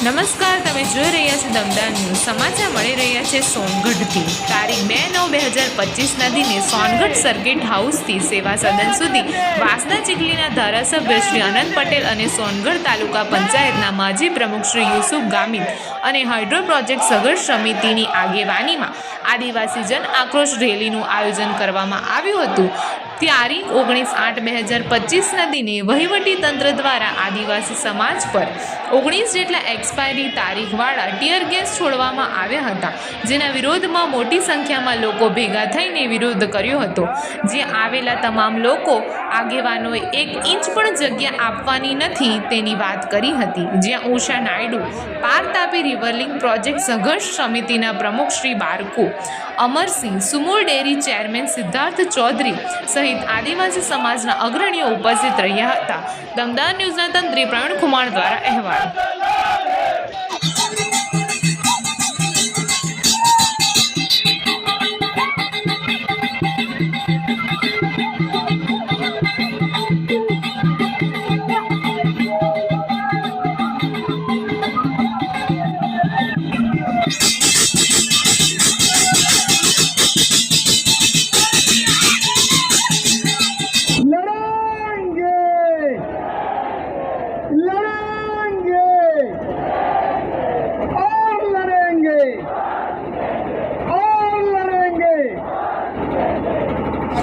નમસ્કાર, તમે જોઈ રહ્યા છો દમદાર ન્યૂઝ. સમાચાર મળી રહ્યા છે સોનગઢથી. તારીખ બે નવ બે હજાર પચીસના દિને સોનગઢ સર્કિટ હાઉસથી સેવા સદન સુધી વાસના ચીખલીના ધારાસભ્ય શ્રી અનંત પટેલ અને સોનગઢ તાલુકા પંચાયતના માજી પ્રમુખ શ્રી યુસુફ ગામિત અને હાઇડ્રો પ્રોજેક્ટ સગર સમિતિની આગેવાનીમાં આદિવાસી જન આક્રોશ રેલીનું આયોજન કરવામાં આવ્યું હતું. તારીખ ઓગણીસ આઠ બે હજાર પચીસના દિને વહીવટી તંત્ર દ્વારા આદિવાસી સમાજ પર ઓગણીસ જેટલા એક્સપાયરી તારીખવાળા ટીયર ગેસ છોડવામાં આવ્યા હતા, જેના વિરોધમાં મોટી સંખ્યામાં લોકો ભેગા થઈને વિરોધ કર્યો હતો. જ્યાં આવેલા તમામ લોકો આગેવાનોએ એક ઇંચ પણ જગ્યા આપવાની નથી તેની વાત કરી હતી. જ્યાં ઉષા નાયડુ, પાર તાપી રિવરલિંગ પ્રોજેક્ટ સંઘર્ષ સમિતિના પ્રમુખ શ્રી બારકુ, અમરસિંહ, સુમુર ડેરી ચેરમેન સિદ્ધાર્થ ચૌધરી સહિત આદિવાસી સમાજના અગ્રણીઓ ઉપસ્થિત રહ્યા હતા. દમદાર ન્યૂઝના તંત્રી પ્રવીણ કુમાર દ્વારા અહેવાલ.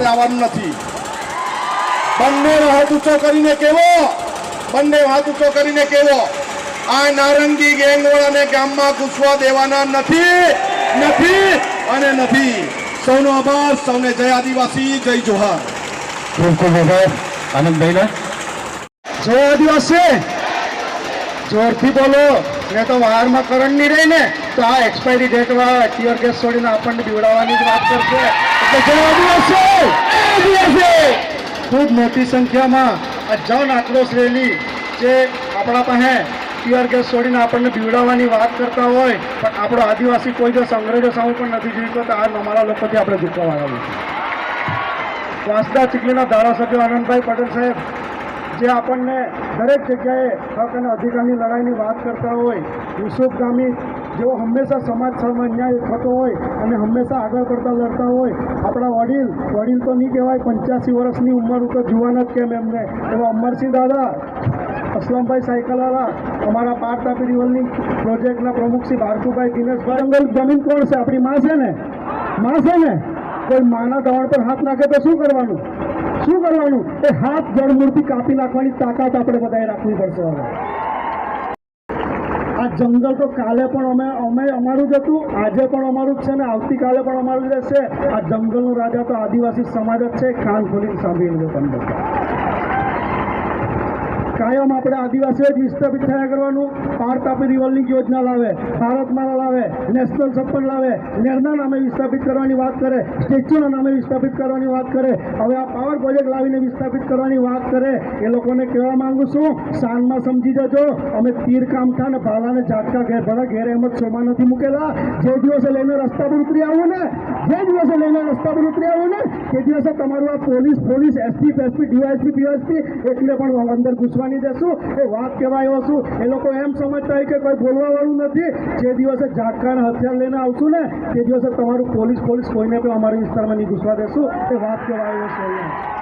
મારે આવવાનું નથી. બંને હાથ ઊંચો કરીને કેવો? બંને હાથ ઊંચો કરીને કેવો? આ નારંગી ગેંગવાળાને ગામમાં ઘૂસવા દેવાના નથી નથી અને નથી. સૌનો આભાર સૌને જય આદિવાસી જય જોહાર. ખૂબ ખૂબ આભાર આનંદભાઈને. જય આદિવાસી. જોરથી બોલો. ને તો વારમાં કરંટ નહીં રહી ને તો આ એક્સપાયરી ડેટમાં ટીયર ગેસ છોડીને આપણને બીવડાવવાની જ વાત કરશે. ખૂબ મોટી સંખ્યામાં આ જન આક્રોશ રેલી જે આપણા પાસે ટીયર ગેસ છોડીને આપણને પીવડાવવાની વાત કરતા હોય પણ આપણો આદિવાસી કોઈ દિવસ અંગ્રેજો સામે પણ નથી જીવતો તો આ અમારા લોકોથી આપણે જીતવાવાના છે વાંસદા ચીખલીના ધારાસભ્ય આનંદભાઈ પટેલ સાહેબ જે આપણને દરેક જગ્યાએ હક અને અધિકારની લડાઈની વાત કરતા હોય યુસુફ ગામી જેઓ હંમેશા સમાજ સામે અન્યાય થતો હોય અને હંમેશા આગળ પડતા લડતા હોય, આપણા વડીલ વડીલ તો નહીં કહેવાય, પંચ્યાસી વર્ષની ઉંમર ઉપર જુવાન જ કેમ એમને? એવા અમરસિંહ દાદા, અસલમભાઈ સાયકલવાળા અમારા પાર તાપી પ્રોજેક્ટના પ્રમુખ શ્રી ભારતુભાઈ દિનેશભાઈ. જમીન કોણ છે? આપણી માં છે ને? માં છે ને? કોઈ માના દવાણ પર હાથ નાખે તો શું કરવાનું? શું કરવાનું? એ હાથ જળમૂળથી કાપી નાખવાની તાકાત આપણે બધાએ રાખવી પડશે હવે. જંગલ તો કાલે પણ અમે અમે અમારું જ હતું. આજે પણ અમારું જ છે ને આવતીકાલે પણ અમારું જ રહેશે. આ જંગલનો રાજા તો આદિવાસી સમાજ જ છે. કાન ખોલીને સાંભળી લો તમે કાયમ આપણે આદિવાસીઓ જ વિસ્થાપિત થયા કરવાનું. પાર તાપી રિવોલ્વિંગ યોજના લાવે ભારતમાલા લાવે, નેશનલ સપન લાવે, નેરના નામે વિસ્થાપિત કરવાની વાત કરે, સ્ટેચ્યુના નામે વિસ્થાપિત કરવાની વાત કરે, હવે આ પાવર પ્રોજેક્ટ લાવીને વિસ્થાપિત કરવાની વાત કરે, એ લોકોને કહેવા માંગુ છું શાનમાં સમજી જજો, અમે તીર કામઠા ને ભાલાને ઝાટકા ઘેર ભલા, ઘેર એમ જ શોમાં નથી મૂકેલા. જે દિવસે લઈને રસ્તા પર ઉતરી આવું ને, જે દિવસે લઈને રસ્તા પર ઉતરી આવું ને, તે દિવસે તમારું આ police police, SP SP DySP, પીવાયસપી, એટલે પણ અંદર ઘૂસવાની દેશું, એ વાત કહેવાય એવો શું એ લોકો એમ સમજતા હોય કે કોઈ બોલવા વાળું નથી. જે દિવસે ઝાટકા હથિયાર લઈને આવશું ને, તે દિવસે તમારું પોલીસ પોલીસ કોઈને પણ અમારા વિસ્તારમાં નહીં ઘૂસવા દેશું. એ વાત કહેવાય એવો છે